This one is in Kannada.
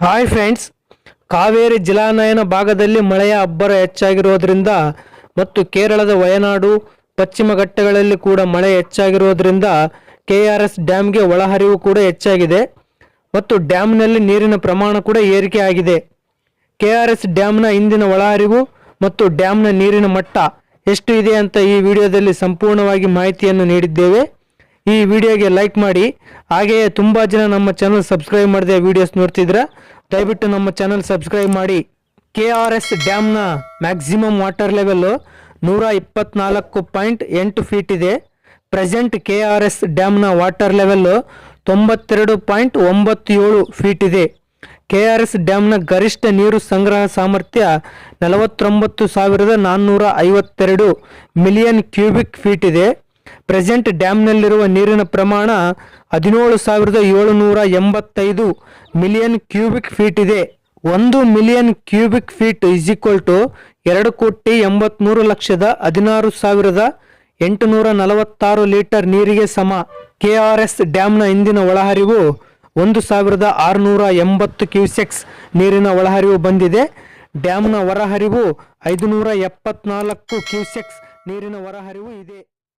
ಹಾಯ್ ಫ್ರೆಂಡ್ಸ್ ಕಾವೇರಿ ಜಲಾನಯನ ಭಾಗದಲ್ಲಿ ಮಳೆಯ ಅಬ್ಬರ ಹೆಚ್ಚಾಗಿರೋದ್ರಿಂದ ಮತ್ತು ಕೇರಳದ ವಯನಾಡು, ಪಶ್ಚಿಮ ಘಟ್ಟಗಳಲ್ಲಿ ಕೂಡ ಮಳೆ ಹೆಚ್ಚಾಗಿರೋದ್ರಿಂದ ಕೆ ಆರ್ ಎಸ್ ಡ್ಯಾಮ್ಗೆ ಒಳಹರಿವು ಕೂಡ ಹೆಚ್ಚಾಗಿದೆ ಮತ್ತು ಡ್ಯಾಮ್ನಲ್ಲಿ ನೀರಿನ ಪ್ರಮಾಣ ಕೂಡ ಏರಿಕೆ ಆಗಿದೆ. ಕೆ ಆರ್ ಎಸ್ ಡ್ಯಾಮ್ನ ಇಂದಿನ ಒಳಹರಿವು ಮತ್ತು ಡ್ಯಾಮ್ನ ನೀರಿನ ಮಟ್ಟ ಎಷ್ಟು ಇದೆ ಅಂತ ಈ ವಿಡಿಯೋದಲ್ಲಿ ಸಂಪೂರ್ಣವಾಗಿ ಮಾಹಿತಿಯನ್ನು ನೀಡಿದ್ದೇವೆ. ಈ ವಿಡಿಯೋಗೆ ಲೈಕ್ ಮಾಡಿ. ಹಾಗೆಯೇ ತುಂಬ ಜನ ನಮ್ಮ ಚಾನಲ್ ಸಬ್ಸ್ಕ್ರೈಬ್ ಮಾಡಿದೆ ವಿಡಿಯೋಸ್ ನೋಡ್ತಿದ್ರ, ದಯವಿಟ್ಟು ನಮ್ಮ ಚಾನಲ್ ಸಬ್ಸ್ಕ್ರೈಬ್ ಮಾಡಿ. ಕೆ ಆರ್ ಎಸ್ ಡ್ಯಾಮ್ನ ಮ್ಯಾಕ್ಸಿಮಮ್ ವಾಟರ್ ಲೆವೆಲ್ ನೂರ ಇಪ್ಪತ್ನಾಲ್ಕು ಪಾಯಿಂಟ್ ಎಂಟು ಫೀಟ್ ಇದೆ. ಪ್ರೆಸೆಂಟ್ ಕೆ ಆರ್ ಎಸ್ ಡ್ಯಾಮ್ನ ವಾಟರ್ ಲೆವೆಲ್ ತೊಂಬತ್ತೆರಡು ಪಾಯಿಂಟ್ ಒಂಬತ್ತು ಏಳು ಫೀಟ್ ಇದೆ ಕೆ ಆರ್ ಎಸ್ ಡ್ಯಾಮ್ನ ಗರಿಷ್ಠ ನೀರು ಸಂಗ್ರಹ ಸಾಮರ್ಥ್ಯ ನಲವತ್ತೊಂಬತ್ತು ಸಾವಿರದ ನಾನ್ನೂರ ಐವತ್ತೆರಡು ಮಿಲಿಯನ್ ಕ್ಯೂಬಿಕ್ ಫೀಟ್ ಇದೆ. ಪ್ರೆಸೆಂಟ್ ಡ್ಯಾಮ್ನಲ್ಲಿರುವ ನೀರಿನ ಪ್ರಮಾಣ ಹದಿನೇಳು ಸಾವಿರದ ಏಳುನೂರ ಎಂಬತ್ತೈದು ಮಿಲಿಯನ್ ಕ್ಯೂಬಿಕ್ ಫೀಟ್ ಇದೆ. ಒಂದು million cubic feet is equal to ಎರಡು ಕೋಟಿ ಎಂಬತ್ಮೂರು ಲಕ್ಷದ ಹದಿನಾರು ಸಾವಿರದ ಎಂಟುನೂರ ನಲವತ್ತಾರು ಲೀಟರ್ ನೀರಿಗೆ ಸಮ. ಕೆ ಆರ್ ಎಸ್ ಡ್ಯಾಮ್ನ ಇಂದಿನ ಒಳಹರಿವು ಒಂದು ಸಾವಿರದ ಆರುನೂರ ಎಂಬತ್ತು ಕ್ಯೂಸೆಕ್ಸ್ ನೀರಿನ ಒಳಹರಿವು ಬಂದಿದೆ. ಡ್ಯಾಮ್ನ ಹೊರಹರಿವು ಐದುನೂರ ಎಪ್ಪತ್ನಾಲ್ಕು ಕ್ಯೂಸೆಕ್ಸ್ ನೀರಿನ ಹೊರಹರಿವು ಇದೆ.